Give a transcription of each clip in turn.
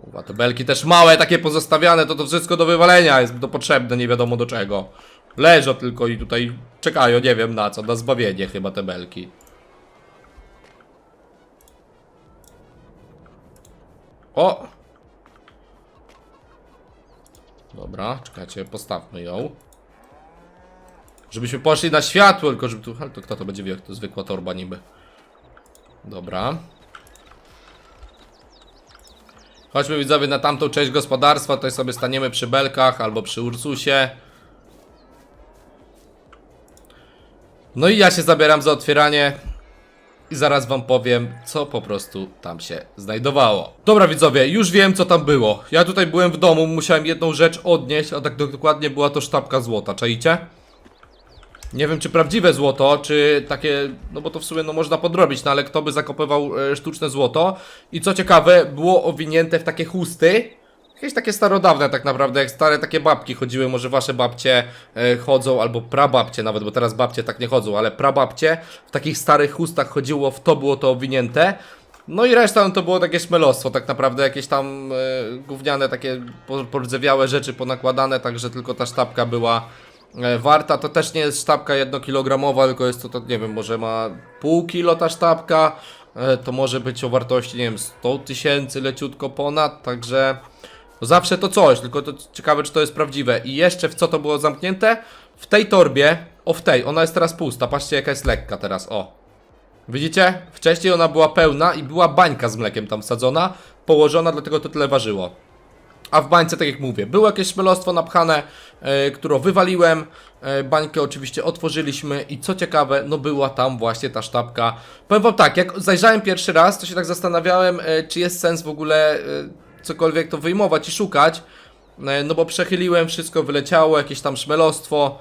Kurwa, te belki też małe, takie pozostawiane, to to wszystko do wywalenia jest to potrzebne, nie wiadomo do czego. Leżą tylko i tutaj czekają, nie wiem na co, na zbawienie chyba te belki. O! Dobra, czekajcie, postawmy ją. Żebyśmy poszli na światło, tylko żeby tu... Ale to kto to będzie wie, to zwykła torba niby. Dobra. Chodźmy widzowie na tamtą część gospodarstwa, tutaj sobie staniemy przy belkach albo przy Ursusie. No i ja się zabieram za otwieranie i zaraz wam powiem, co po prostu tam się znajdowało. Dobra widzowie, już wiem co tam było. Ja tutaj byłem w domu, musiałem jedną rzecz odnieść, a tak dokładnie była to sztabka złota, czaicie? Nie wiem czy prawdziwe złoto, czy takie, no bo to w sumie no można podrobić, no ale kto by zakopywał e, sztuczne złoto. I co ciekawe, było owinięte w takie chusty, jakieś takie starodawne tak naprawdę, jak stare takie babki chodziły, może wasze babcie e, chodzą, albo prababcie nawet, bo teraz babcie tak nie chodzą, ale prababcie w takich starych chustach chodziło, w to było to owinięte. No i reszta no to było takie szmelostwo, tak naprawdę jakieś tam e, gówniane takie po- pordzewiałe rzeczy ponakładane, także tylko ta sztabka była warta. To też nie jest sztabka jednokilogramowa, tylko jest to, to, nie wiem, może ma pół kilo ta sztabka, e, to może być o wartości, nie wiem, 100 tysięcy, leciutko ponad, także no zawsze to coś, tylko to ciekawe, czy to jest prawdziwe. I jeszcze w co to było zamknięte? W tej torbie, o w tej, ona jest teraz pusta, patrzcie jaka jest lekka teraz, o. Widzicie? Wcześniej ona była pełna i była bańka z mlekiem tam wsadzona, położona, dlatego to tyle ważyło. A w bańce, tak jak mówię, było jakieś szmelostwo napchane, e, które wywaliłem. E, bańkę oczywiście otworzyliśmy i co ciekawe, no była tam właśnie ta sztabka. Powiem wam tak, jak zajrzałem pierwszy raz, to się tak zastanawiałem, e, czy jest sens w ogóle e, cokolwiek to wyjmować i szukać. E, no bo przechyliłem, wszystko wyleciało, jakieś tam szmelostwo.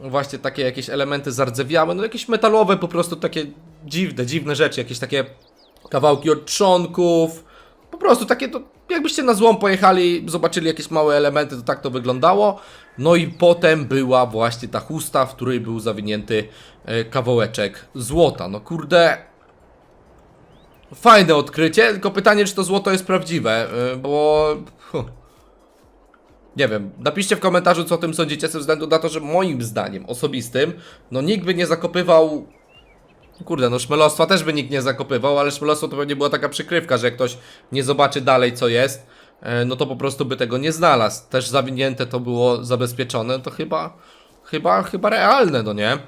Właśnie takie jakieś elementy zardzewiałe, no jakieś metalowe po prostu takie dziwne, dziwne rzeczy, jakieś takie kawałki od trzonków, po prostu takie to, jakbyście na złom pojechali, zobaczyli jakieś małe elementy, to tak to wyglądało. No i potem była właśnie ta chusta, w której był zawinięty e, kawałeczek złota. No kurde, fajne odkrycie, tylko pytanie, czy to złoto jest prawdziwe, e, bo... Nie wiem, napiszcie w komentarzu, co o tym sądzicie, ze względu na to, że moim zdaniem osobistym, no nikt by nie zakopywał Kurde, no szmelostwa też by nikt nie zakopywał, ale szmelostwo to pewnie była taka przykrywka, że jak ktoś nie zobaczy dalej co jest, e, no to po prostu by tego nie znalazł. Też zawinięte to było zabezpieczone, to chyba, chyba, chyba realne, no nie?